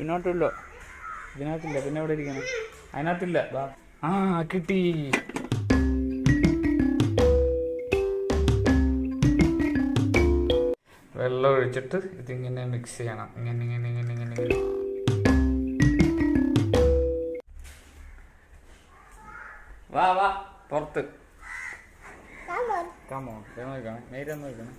പിന്നോട്ടില്ലോ. ഇതിനകത്തില്ല പിന്നെ എവിടെ ഇരിക്കണം? അതിനകത്തില്ല. ആ കിട്ടി. വെള്ളം ഒഴിച്ചിട്ട് ഇതിങ്ങനെ മിക്സ് ചെയ്യണം. ഇങ്ങനെ ഇങ്ങനെ ഇങ്ങനെ ഇങ്ങനെ ഇങ്ങനെ. വാ വാ പുറത്ത്. കമോ നോക്കണം നേരെ നോക്കണം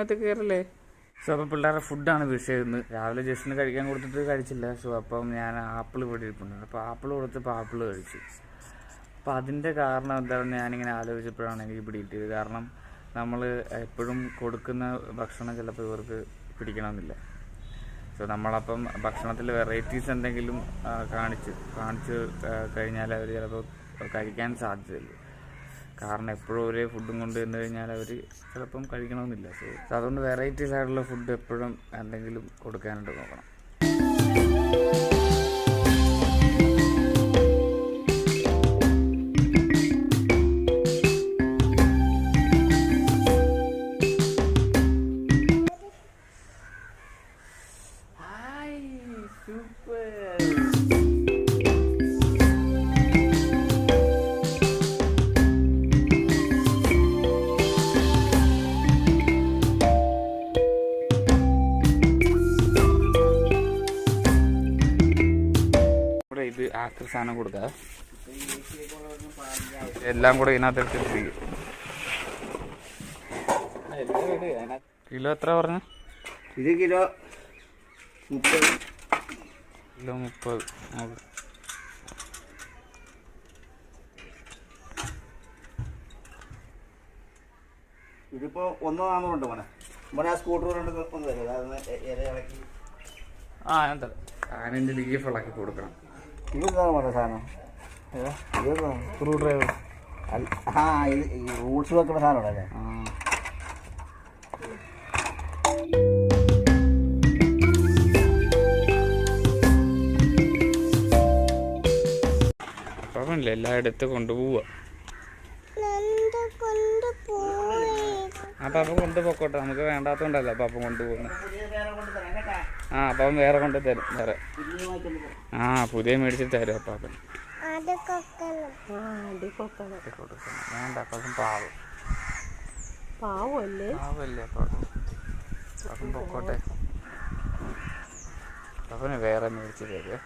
വീടിനകത്ത് കയറല്ലേ സോ അപ്പം പിള്ളേരുടെ ഫുഡാണ് വിഷയം രാവിലെ ജസ്റ്റിന് കഴിക്കാൻ കൊടുത്തിട്ട് കഴിച്ചില്ല. സോ അപ്പം ഞാൻ ആപ്പിൾ ഇവിടെ ഇരിപ്പുണ്ട്. അപ്പോൾ ആപ്പിൾ കൊടുത്തപ്പോൾ ആപ്പിൾ കഴിച്ചു. അപ്പോൾ അതിന്റെ കാരണം എന്താണെന്ന് ഞാനിങ്ങനെ ആലോചിച്ചപ്പോഴാണ് എനിക്ക് പിടികിട്ടിയത് കാരണം നമ്മൾ എപ്പോഴും കൊടുക്കുന്ന ഭക്ഷണം ചിലപ്പോൾ ഇവർക്ക് പിടിക്കണമെന്നില്ല. സോ നമ്മളപ്പം ഭക്ഷണത്തിൽ വെറൈറ്റീസ് എന്തെങ്കിലും കാണിച്ച് കാണിച്ച് കഴിഞ്ഞാൽ അവർ ചിലപ്പോൾ കഴിക്കാൻ സാധ്യതയില്ല. കാരണം എപ്പോഴും ഒരേ ഫുഡും കൊണ്ട് വന്നു കഴിഞ്ഞാൽ അവർ ചിലപ്പം കഴിക്കണമെന്നില്ല. സോ അതുകൊണ്ട് വെറൈറ്റീസ് ആയിട്ടുള്ള ഫുഡ് എപ്പോഴും എന്തെങ്കിലും കൊടുക്കാനായിട്ട് നോക്കണം. ആക്രി സാധനം കൊടുക്കുക. എല്ലാം കൂടെ ഇതിനകത്ത് കിലോ എത്ര പറഞ്ഞു? ഇത് കിലോ മുപ്പത്. കിലോ മുപ്പത്. ഇതിപ്പോ ഒന്ന് നാന്നൂറുണ്ട് മോനെ. മോനെ ആ സ്കൂട്ടർ കൊണ്ട് ഒന്ന് തരും ഇളക്കി. ആ ഞാൻ തരാം. ആനന്റെ ലീഫ് ഇളക്കി കൊടുക്കണം. ഇതെന്താണ് പറഞ്ഞ സാധനം? സ്ക്രൂ ഡ്രൈവർ അല്ല- ആ ഇത് ഈ റൂട്ട്സ് വെക്കുന്ന സാധനമല്ലേ ആ. കുഴപ്പമില്ല എല്ലാം എടുത്ത് കൊണ്ടുപോവുക ആ പാപ്പ കൊണ്ടുപോക്കോട്ടെ നമുക്ക് വേണ്ടാത്തോണ്ടല്ലോ പാപ്പ കൊണ്ടുപോകുന്നത് ആ അപ്പം വേറെ കൊണ്ട് തരും വേറെ. ആ പുതിയ മേടിച്ച് തരും അപ്പാപ്പൻ വേണ്ട അപ്പം പാവം. പാവല്ലേ? പാവല്ലേ അപ്പം അപ്പം പൊക്കോട്ടെ. അവന് വേറെ മേടിച്ച് തരുവേ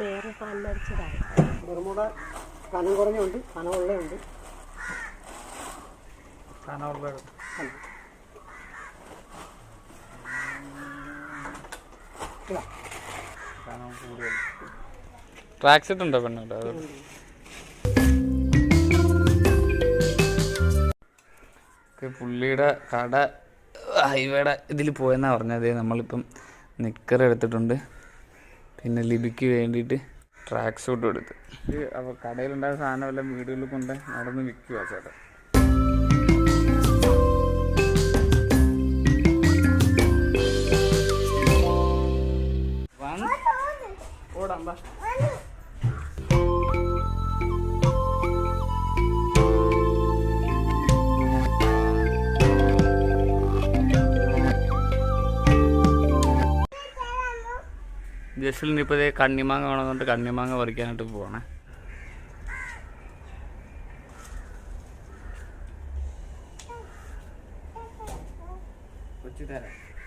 വേറെ സാധനം മേടിച്ചതാണ് വെറുമൂടെ കനം കുറഞ്ഞുണ്ട് കനമുള്ളതുണ്ട് കനം കൂടുതൽ ട്രാക്ക് സെറ്റ് ഉണ്ടോ പെണ്ണുണ്ടോ അത് ഒക്കെ പുള്ളിയുടെ കട ഹൈവേയുടെ ഇതിൽ പോയെന്നാ പറഞ്ഞത്. നമ്മളിപ്പം നിക്കർ എടുത്തിട്ടുണ്ട്. പിന്നെ ലിബിക്ക് വേണ്ടിയിട്ട് ട്രാക്ക് സൂട്ടും എടുത്ത്. കടയിലുണ്ടായ സാധനം എല്ലാം വീടുകളിൽ കൊണ്ട് നടന്ന് വിൽക്കുക ചേട്ടൻ. ബാ ജസ്റ്റിൽ ഇപ്പോൾ ഇതേ കണ്ണിമാങ്ങ വേണമെന്നുണ്ട് കണ്ണിമാങ്ങ പറിക്കാനായിട്ട് പോവാണേ.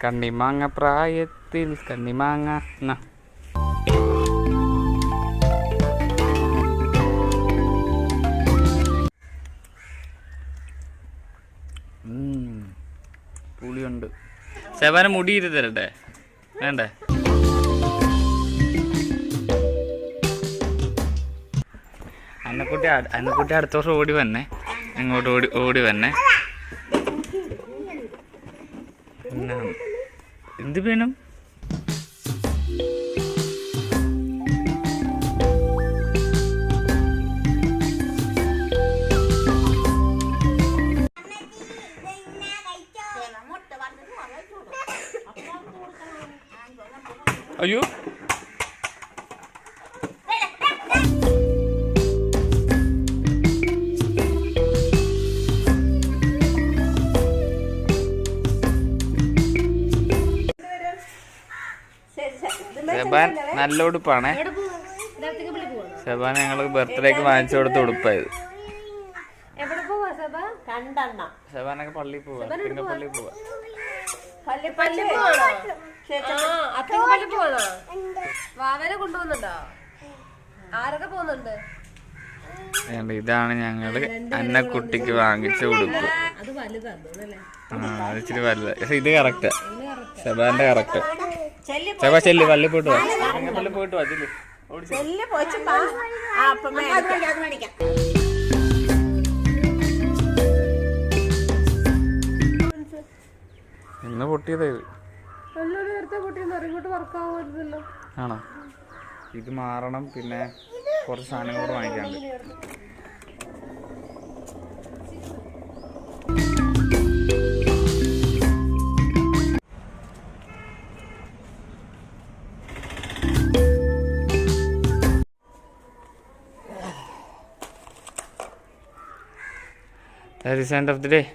കണ്ണിമാങ്ങ പ്രായത്തിൽ കണ്ണിമാങ്ങ എന്നാ പുളിയുണ്ട് സെവന മുടിയിട്ട് തരട്ടെ. വേണ്ടേ? അന്നക്കുട്ടി അന്നക്കുട്ടി അടുത്ത വർഷം ഓടി വന്നേ. ഇങ്ങോട്ട് ഓടി ഓടി വന്നേ. എന്ത് വേണം അയ്യോ സെബാൻ നല്ല ഉടുപ്പാണേ. സെബാൻ ഞങ്ങൾ ബർത്ത്ഡേക്ക് വാങ്ങിച്ചു കൊടുത്ത ഉടുപ്പായത്. സെബാനൊക്കെ പള്ളിയിൽ പോവാ പിന്നെ പള്ളിയിൽ പോവാ പള്ളി പോവാണോ അത്തക്ക് പള്ളി പോവാണോ വാവനെ കൊണ്ടുപോകുന്നുണ്ടോ? ആരൊക്കെ പോകുന്നുണ്ട്? അതുകൊണ്ട് ഇതാണ് ഞങ്ങൾ അന്നക്കുട്ടിക്ക് വാങ്ങിച്ച ഉടുപ്പ് അത് വലുതാണ് അല്ലേ ആ അത് ഇച്ചിരി വലുത്. പക്ഷെ ഇത് കറക്റ്റ് സെബാന്റെ കറക്റ്റ് സെബാ ചെല്ലു പള്ളി പോയിട്ട് വാ. പള്ളി പോയിട്ട് വാ ചെല്ലി. ഓടിച്ച്. പൊട്ടിയതാ ഇത് ആണോ? ഇത് മാറണം പിന്നെ കുറച്ച് സാധനങ്ങൾ കൂടെ വാങ്ങിക്കാണ്ട്. That is end of the day.